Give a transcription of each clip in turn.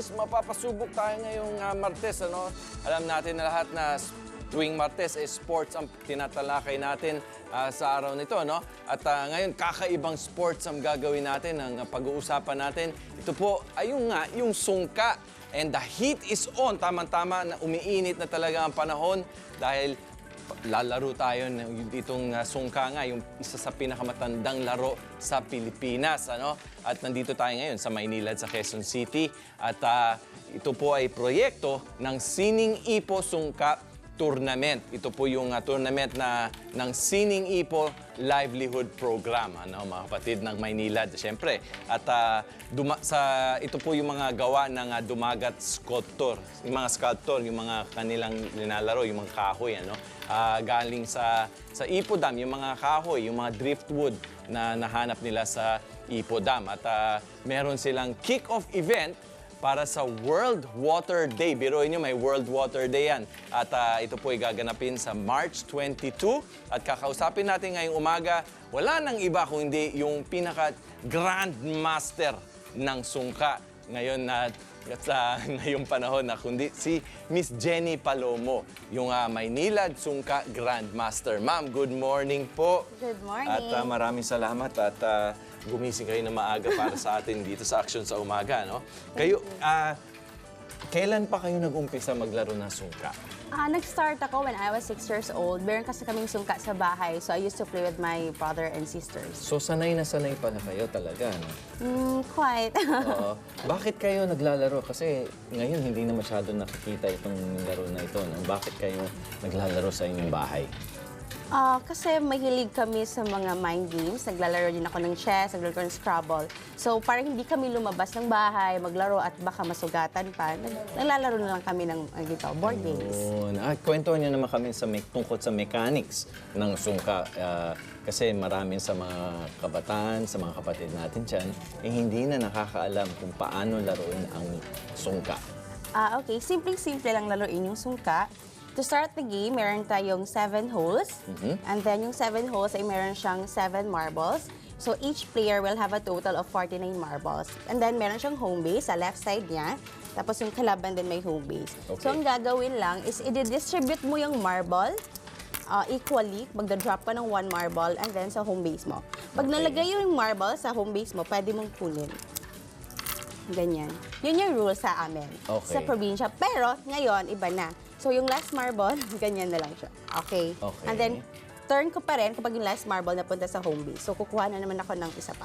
boys, mapapasubok tayo ngayong ah, Martes. Ano? Alam natin na lahat na tuwing Martes ay sports ang tinatalakay natin ah, sa araw nito. No? At ah, ngayon, kakaibang sports ang gagawin natin, ang pag-uusapan natin. Ito po, ayun nga, yung sungka. And the heat is on. Tama-tama na umiinit na talaga ang panahon dahil lalaro tayo ng itong uh, sungka nga, yung isa sa pinakamatandang laro sa Pilipinas. Ano? At nandito tayo ngayon sa Maynilad sa Quezon City. At ah, ito po ay proyekto ng Sining Ipo Sungka Tournament. Ito po yung ah, tournament na ng Sining Ipo Livelihood Program, ano, mga kapatid ng Maynilad, siyempre. At ah, duma- sa, ito po yung mga gawa ng ah, dumagat sculptor, yung mga sculptor, yung mga kanilang linalaro, yung mga kahoy, ano, ah, galing sa, sa Ipo Dam, yung mga kahoy, yung mga driftwood na nahanap nila sa Ipo Dam. At ah, meron silang kick-off event para sa World Water Day. Biruin nyo, may World Water Day yan. At ah, ito po ay gaganapin sa March 22. At kakausapin natin ngayong umaga, wala nang iba kundi yung pinaka-grandmaster ng sungka ngayon na sa ngayong panahon na kundi si Miss Jenny Palomo, yung ah, Maynilad Sungka Grandmaster. Ma'am, good morning po. Good morning. At ah, maraming salamat at ah, gumising kayo na maaga para sa atin dito sa Action sa Umaga, no? Kayo, ah, kailan pa kayo nag-umpisa maglaro ng sungka? Ah, nag-start ako when I was 6 years old. Meron kasi kaming sungka sa bahay, so I used to play with my brother and sisters. So, sanay na sanay pala kayo talaga, no? Mm, quite. Oo. Bakit kayo naglalaro? Kasi ngayon hindi na masyado nakikita itong laro na ito, no? Bakit kayo naglalaro sa inyong bahay? Ah, kasi mahilig kami sa mga mind games. Naglalaro din ako ng chess, naglalaro ng Scrabble. So, parang hindi kami lumabas ng bahay, maglaro at baka masugatan pa. Nag- naglalaro na lang kami ng uh, dito, board games. Yun. Ah, kwento niyo naman kami sa me- tungkol sa mechanics ng sungka. Ah, kasi marami sa mga kabataan, sa mga kapatid natin dyan, eh hindi na nakakaalam kung paano laruin ang sungka. Ah, okay. Simpleng-simple lang laruin yung sungka. To start the game, meron tayong seven holes. And then yung seven holes ay meron siyang seven marbles. So each player will have a total of 49 marbles. And then meron siyang home base sa left side niya. Tapos yung kalaban din may home base. Okay. So ang gagawin lang is i-distribute mo yung marble uh, equally, magda-drop ka ng one marble and then sa home base mo. Pag Okay. nalagay yung marble sa home base mo, pwede mong kunin. Ganyan. Yun yung rule sa amin. Okay. Sa probinsya. Pero ngayon, iba na. So yung last marble, ganyan na lang siya. Okay? Okay. And then, turn ko pa rin kapag yung last marble napunta sa home base. So kukuha na naman ako ng isa pa.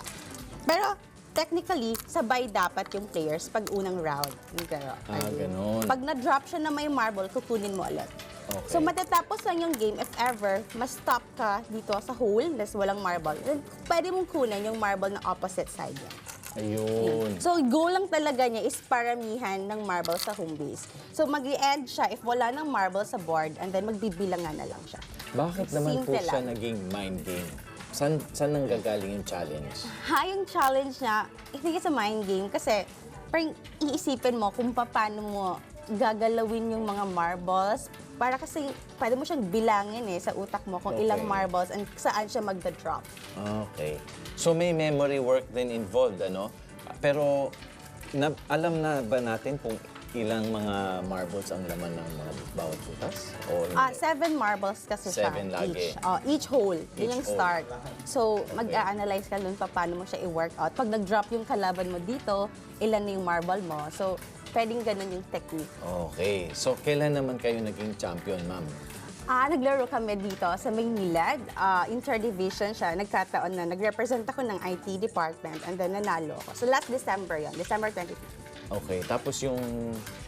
Pero, technically, sabay dapat yung players pag unang round. Garo- Ah, ano. ganun. Pag na-drop siya na may marble, kukunin mo ulit. Okay. So matatapos lang yung game if ever ma-stop ka dito sa hole, nas walang marble. Then, pwede mong kunin yung marble na opposite side niya. Ayun. So, goal lang talaga niya is paramihan ng marble sa home base. So, mag end siya if wala ng marble sa board and then magbibilangan na lang siya. Bakit naman po Simple siya lang. naging mind game? San, saan nanggagaling yung challenge? Ha, yung challenge niya, hindi sa mind game kasi parang iisipin mo kung paano mo gagalawin yung mga marbles para kasi pwede mo siyang bilangin eh sa utak mo kung ilang Okay. marbles and saan siya magda-drop. Okay. So may memory work din involved, ano? Pero na, alam na ba natin kung ilang mga marbles ang laman ng mga bawat butas? O hindi? Ah, seven marbles kasi Seven siya. lagi. Each. Oh, each hole. Each Yun yung hole. start. So, mag-a-analyze ka dun pa paano mo siya i-work out. Pag nag-drop yung kalaban mo dito, ilan na yung marble mo. So, pwedeng ganun yung technique. Okay. So kailan naman kayo naging champion, ma'am? Ah, naglaro kami dito sa Maynilad. Ah, interdivision siya. Nagkataon na nag-represent ako ng IT department and then nanalo ako. So, last December yon December 25. Okay. Tapos yung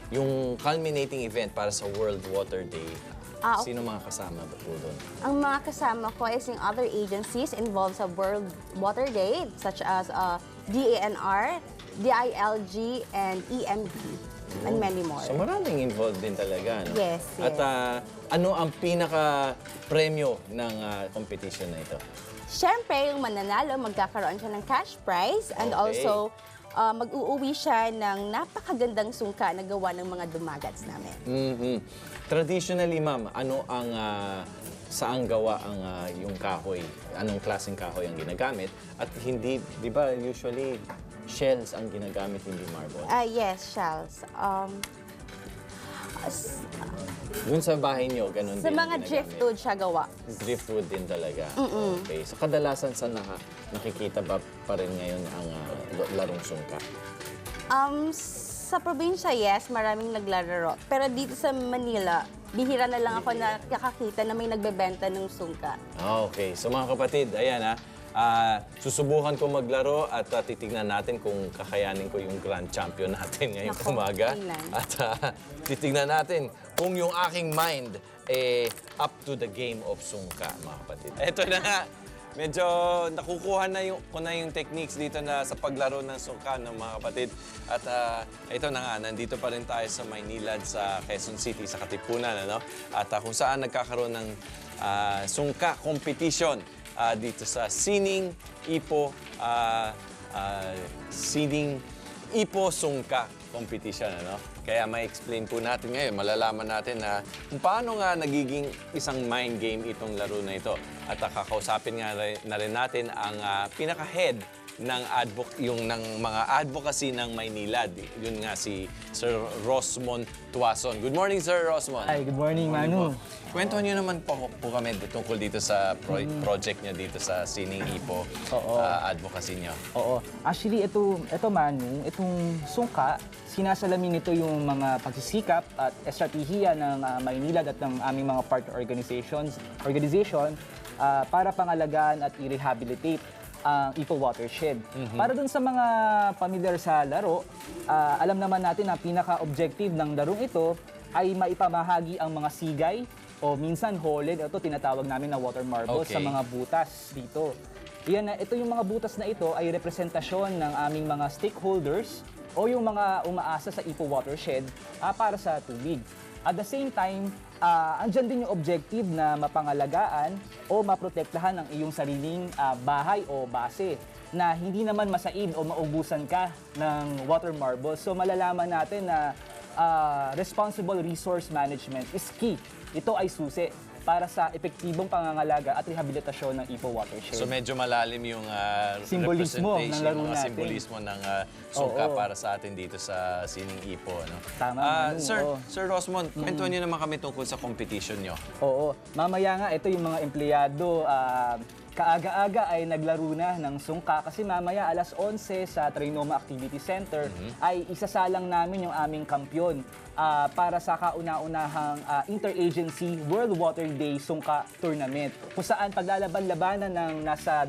yung culminating event para sa World Water Day, Ah, okay. sino mga kasama ba po doon? Ang mga kasama ko is yung other agencies involved sa World Water Day, such as uh, DANR, DILG, and EMD, and many more. So maraming involved din talaga, no? Yes, At yes. ah, ano ang pinaka-premyo ng ah, competition na ito? Siyempre, yung mananalo, magkakaroon siya ng cash prize and Okay. also uh, mag-uuwi siya ng napakagandang sungka na gawa ng mga dumagats namin. Mhm. Traditionally, ma'am, ano ang ah, saan gawa ang ah, yung kahoy? Anong klaseng kahoy ang ginagamit? At hindi, di ba, usually shells ang ginagamit, hindi marble. Ah, yes, shells. Um, Doon sa bahay nyo, ganun sa din ang mga driftwood siya gawa. Driftwood din talaga. Okay. So kadalasan sa naka, nakikita ba pa rin ngayon ang ah, larong sungka? Um, sa probinsya, yes, maraming naglalaro. Pero dito sa Manila, bihira na lang ako na nakakita na may nagbebenta ng sungka. Ah, okay. So mga kapatid, ayan ha. Ah, susubukan ko maglaro at ah, titignan natin kung kakayanin ko yung grand champion natin ngayong Nako, umaga. tingnan. At ah, titignan natin kung yung aking mind eh up to the game of sungka, mga kapatid. Ito na nga. Medyo nakukuha na yung, ko na yung techniques dito na sa paglaro ng sungka ng mga kapatid. At ah, ito na nga, nandito pa rin tayo sa Maynilad sa Quezon City, sa Katipunan. Ano? At ah, kung saan nagkakaroon ng ah, sungka competition ah, dito sa Sining Ipo ah, ah, Sining Ipo Sungka competition ano. Kaya may explain po natin ngayon, malalaman natin na kung paano nga nagiging isang mind game itong laro na ito. At ah, kakausapin nga na rin natin ang ah, pinaka-head ng advoc yung ng mga advocacy ng Maynilad. Yun nga si Sir Rosmond Tuason. Good morning, Sir Rosmond. Hi, good morning, Manu. Kwento niyo naman po, po kami tungkol dito sa pro- project niyo dito sa Sining Ipo Oo. ah, advocacy niyo. Oo. Actually, ito, ito Manu, itong sungka, sinasalamin nito yung mga pagsisikap at estratehiya ng ah, Maynilad at ng aming mga partner organizations, organization ah, para pangalagaan at i-rehabilitate ang Ipo Watershed. Para dun sa mga familiar sa laro, ah, alam naman natin na pinaka-objective ng larong ito ay maipamahagi ang mga sigay o minsan holed, ito tinatawag namin na water marbles sa Okay. mga butas dito. Yan na, ito yung mga butas na ito ay representasyon ng aming mga stakeholders o yung mga umaasa sa Ipo Watershed ah, para sa tubig. At the same time, ah, andyan din yung objective na mapangalagaan o maprotektahan ang iyong sariling ah, bahay o base na hindi naman masaid o maubusan ka ng water marble. So malalaman natin na ah, responsible resource management is key. Ito ay susi para sa epektibong pangangalaga at rehabilitasyon ng Ipo Watershed. So medyo malalim yung ah, Simbolismo ng laro mga natin. simbolismo ng ah, sungka Oo. para sa atin dito sa Sining Ipo. Ano? Tama, Ah, Manu, sir, oo. Sir Rosmond, kwentuhan niyo naman kami tungkol sa competition niyo. Oo. Mamaya nga, ito yung mga empleyado, ah, kaaga-aga ay naglaro na ng sungka kasi mamaya alas 11 sa Trinoma Activity Center ay isasalang namin yung aming kampyon ah, para sa kauna-unahang ah, Interagency World Water Day Sungka Tournament kung saan paglalaban-labanan ng nasa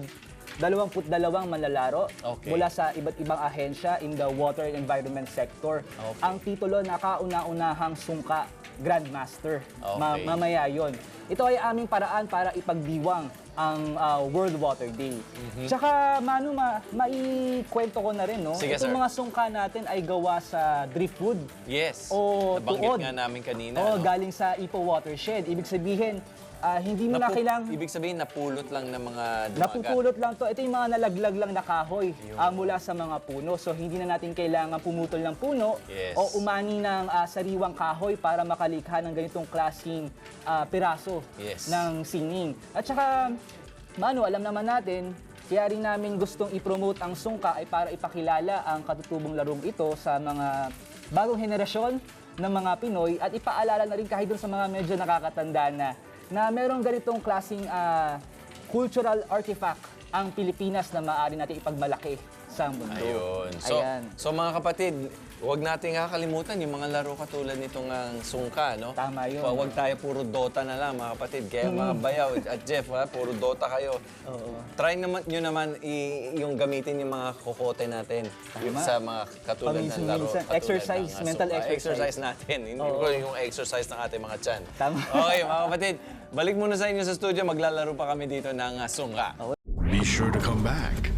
22 manlalaro Okay. mula sa iba't ibang ahensya in the water and environment sector. Okay. Ang titulo na kauna-unahang sungka Grandmaster. Ma- Okay. mamaya yon. Ito ay aming paraan para ipagdiwang ang ah, World Water Day. Tsaka, Manu, ma maikwento ko na rin, no? Sige, Itong sir. mga sungka natin ay gawa sa driftwood. Yes. O Nabanggit tuod. nga namin kanina. Oo, no? galing sa Ipo Watershed. Ibig sabihin, ah, hindi mo na kailangan... Ibig sabihin, napulot lang ng mga dumagat. Napupulot lang to. Ito yung mga nalaglag lang na kahoy ah, mula sa mga puno. So hindi na natin kailangan pumutol ng puno Yes. o umani ng ah, sariwang kahoy para makalikha ng ganitong klaseng ah, piraso Yes. ng singing. At saka, Manu, alam naman natin, kaya rin namin gustong i-promote ang sungka ay para ipakilala ang katutubong larong ito sa mga bagong henerasyon ng mga Pinoy at ipaalala na rin kahit dun sa mga medyo nakakatanda na na merong ganitong klaseng ah, cultural artifact ang Pilipinas na maaari natin ipagmalaki sa mundo. Ayun. So, Ayan. so mga kapatid, huwag nating kakalimutan yung mga laro katulad nitong ang sungka, no? Tama yun. Huwag tayo puro Dota na lang, mga kapatid. Kaya mga bayaw at Jeff, ha, puro Dota kayo. Oo. Try naman nyo naman i- yung gamitin yung mga kokote natin Tama. sa mga katulad ng laro. Katulad Exercise, ng, mental sungka. exercise. Exercise natin. Hindi ko yung exercise ng ating mga tiyan. Tama. Okay, mga kapatid. Balik muna sa inyo sa studio. Maglalaro pa kami dito ng ah, sungka. Be sure to come back.